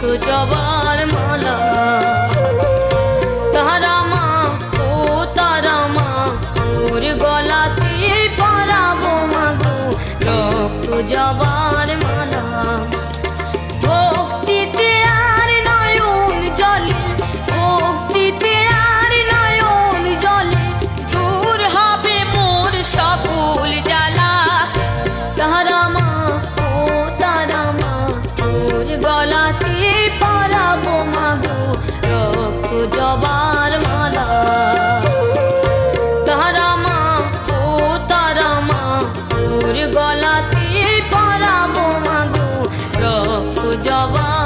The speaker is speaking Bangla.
মস্ত জবার মালা। তারা মা ও তারা মা তোর গলাতে পারাবো মাগো। রক্ত জবার জবা